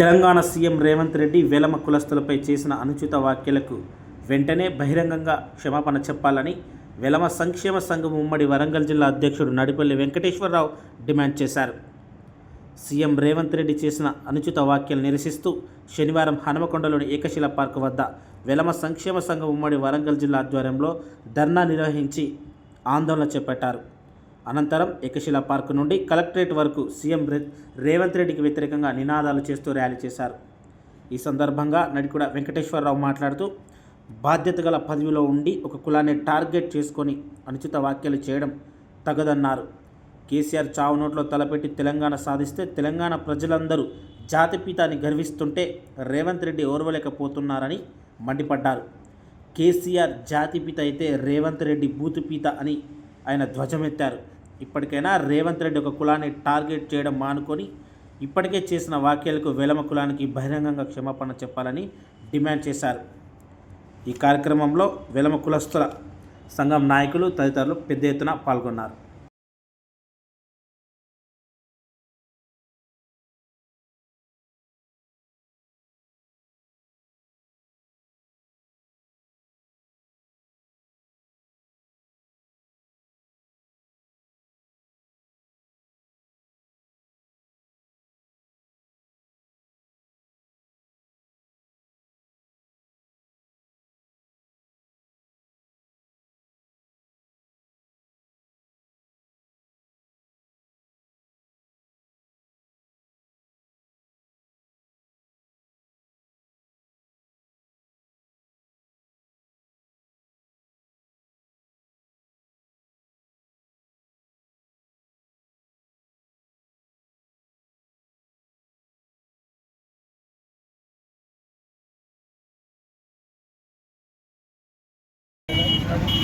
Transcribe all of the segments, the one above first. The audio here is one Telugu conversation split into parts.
తెలంగాణ సీఎం రేవంత్ రెడ్డి వేలమ కులస్తులపై చేసిన అనుచిత వ్యాఖ్యలకు వెంటనే బహిరంగంగా క్షమాపణ చెప్పాలని వెలమ సంక్షేమ సంఘం ఉమ్మడి వరంగల్ జిల్లా అధ్యక్షుడు నడిపల్లి వెంకటేశ్వరరావు డిమాండ్ చేశారు. సీఎం రేవంత్ రెడ్డి చేసిన అనుచిత వ్యాఖ్యలు నిరసిస్తూ శనివారం హనుమకొండలోని ఏకశిల పార్క్ వద్ద వెలమ సంక్షేమ సంఘం ఉమ్మడి వరంగల్ జిల్లా ఆధ్వర్యంలో ధర్నా నిర్వహించి ఆందోళన చేపట్టారు. అనంతరం ఏకశిల పార్క్ నుండి కలెక్టరేట్ వరకు సీఎం రే- రేవంత్ రెడ్డికి వ్యతిరేకంగా నినాదాలు చేస్తూ ర్యాలీ చేశారు. ఈ సందర్భంగా నడికుడ వెంకటేశ్వరరావు మాట్లాడుతూ బాధ్యత గల పదవిలో ఉండి ఒక కులాన్ని టార్గెట్ చేసుకొని అనుచిత వ్యాఖ్యలు చేయడం తగదన్నారు. కేసీఆర్ చావు నోట్లో తలపెట్టి తెలంగాణ సాధిస్తే తెలంగాణ ప్రజలందరూ జాతిపీతాన్ని గర్విస్తుంటే రేవంత్ రెడ్డి ఓర్వలేకపోతున్నారని మండిపడ్డారు. కేసీఆర్ జాతిపిత అయితే రేవంత్ రెడ్డి బూతుపీత అని ఆయన ధ్వజమెత్తారు. ఇప్పటికైనా రేవంత్ రెడ్డి ఒక కులాన్ని టార్గెట్ చేయడం మానుకొని ఇప్పటికే చేసిన వ్యాఖ్యలకు వెలమ కులానికి బహిరంగంగా క్షమాపణ చెప్పాలని డిమాండ్ చేశారు. ఈ కార్యక్రమంలో వెలమ కులస్తుల సంఘం నాయకులు తదితరులు పెద్ద ఎత్తున పాల్గొన్నారు.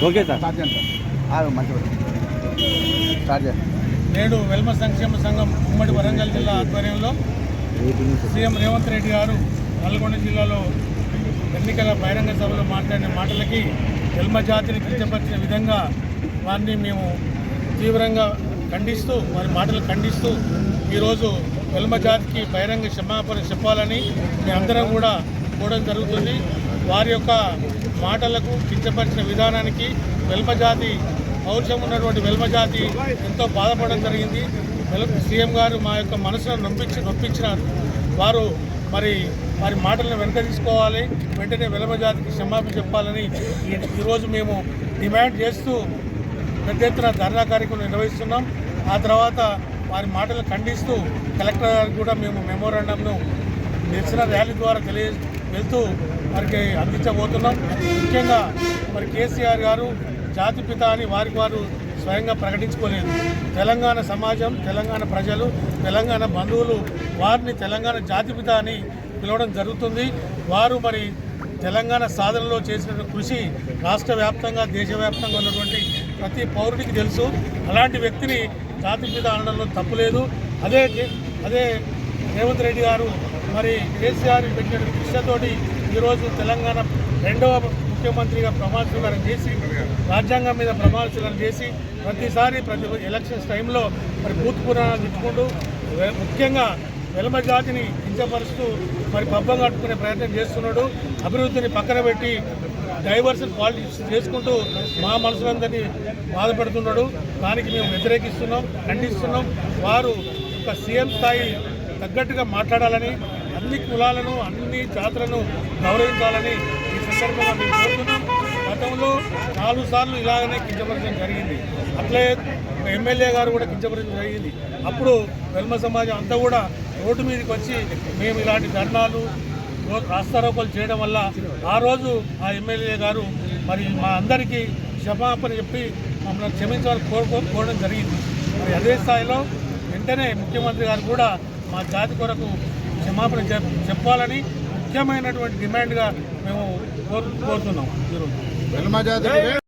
Okay sir. స్టార్ట్ చేయండి సార్. మంచిగా స్టార్ట్ చేయండి. నేడు వెల్మ సంక్షేమ సంఘం ఉమ్మడి వరంగల్ జిల్లా ఆధ్వర్యంలో సీఎం రేవంత్ రెడ్డి గారు నల్గొండ జిల్లాలో ఎన్నికల బహిరంగ సభలో మాట్లాడిన మాటలకి వెల్మ జాతిని కించపరిచిన విధంగా వారిని మేము తీవ్రంగా ఖండిస్తూ వారి మాటలు ఖండిస్తూ ఈరోజు వెల్మ జాతికి బహిరంగ క్షమాపణ చెప్పాలని మేమందరం కూడా కోవడం జరుగుతుంది. వారి యొక్క మాటలకు కించపరిచిన విధానానికి వెల్మజాతి పౌరుషం ఉన్నటువంటి వెల్మజాతి ఎంతో బాధపడడం జరిగింది. సీఎం గారు మా యొక్క మనసును నొప్పించి నొప్పించినారు. వారు మరి వారి మాటలను వెనక తీసుకోవాలి. వెంటనే వెలమ జాతికి క్షమాపణ చెప్పాలని ఈరోజు మేము డిమాండ్ చేస్తూ పెద్ద ఎత్తున ధర్నా కార్యక్రమం నిర్వహిస్తున్నాం. ఆ తర్వాత వారి మాటలు ఖండిస్తూ కలెక్టర్ గారికి కూడా మేము మెమోరాండంను నిరసన ర్యాలీ ద్వారా తెలియ వెళ్తూ వారికి అందించబోతున్నాం. ముఖ్యంగా మరి కేసీఆర్ గారు జాతిపిత అని వారికి వారు స్వయంగా ప్రకటించుకోలేదు. తెలంగాణ సమాజం తెలంగాణ ప్రజలు తెలంగాణ బంధువులు వారిని తెలంగాణ జాతిపిత అని పిలవడం జరుగుతుంది. వారు మరి తెలంగాణ సాధనలో చేసిన కృషి రాష్ట్ర వ్యాప్తంగా దేశవ్యాప్తంగా ఉన్నటువంటి ప్రతి పౌరుడికి తెలుసు. అలాంటి వ్యక్తిని జాతిపిత అనడంలో తప్పులేదు. అదే అదే రేవంత్ రెడ్డి గారు మరి కేసీఆర్ పెట్టిన కృషితోటి ఈరోజు తెలంగాణ రెండవ ముఖ్యమంత్రిగా ప్రమాణ స్వీకారం చేసి రాజ్యాంగం మీద ప్రమాణ స్వీకారం చేసి ప్రతిసారి ప్రతి ఎలక్షన్స్ టైంలో మరి బూత్ పురాణాలు తెచ్చుకుంటూ ముఖ్యంగా వెలమ జాతిని కించపరుస్తూ మరి పబ్బం కట్టుకునే ప్రయత్నం చేస్తున్నాడు. అభివృద్ధిని పక్కన పెట్టి డైవర్సన్ పాలిటిక్స్ చేసుకుంటూ మా మనసులందరినీ బాధపడుతున్నాడు. దానికి మేము వ్యతిరేకిస్తున్నాం ఖండిస్తున్నాం. వారు ఒక సీఎం స్థాయి తగ్గట్టుగా మాట్లాడాలని అన్ని కులాలను అన్ని జాతులను గౌరవించాలని ఈ సందర్భంగా మేము కోరుతున్నాం. గతంలో నాలుగు సార్లు ఇలాగనే కించపరచడం జరిగింది. అట్లే ఎమ్మెల్యే గారు కూడా కించపరచడం జరిగింది. అప్పుడు వెల్మ సమాజం అంతా కూడా రోడ్డు మీదకి వచ్చి మేము ఇలాంటి ధర్నాలు రో- చేయడం వల్ల ఆ రోజు ఆ ఎమ్మెల్యే గారు మరి మా అందరికీ క్షమాపణ చెప్పి మమ్మల్ని క్షమించాలని కోరుకో కోరడం జరిగింది. మరి అదే స్థాయిలో వెంటనే ముఖ్యమంత్రి గారు కూడా మా జాతి కొరకు క్షమాపణ చెప్పాలని ముఖ్యమైనటువంటి డిమాండ్గా మేము కోరు కోరుతున్నాం. ఈరోజు.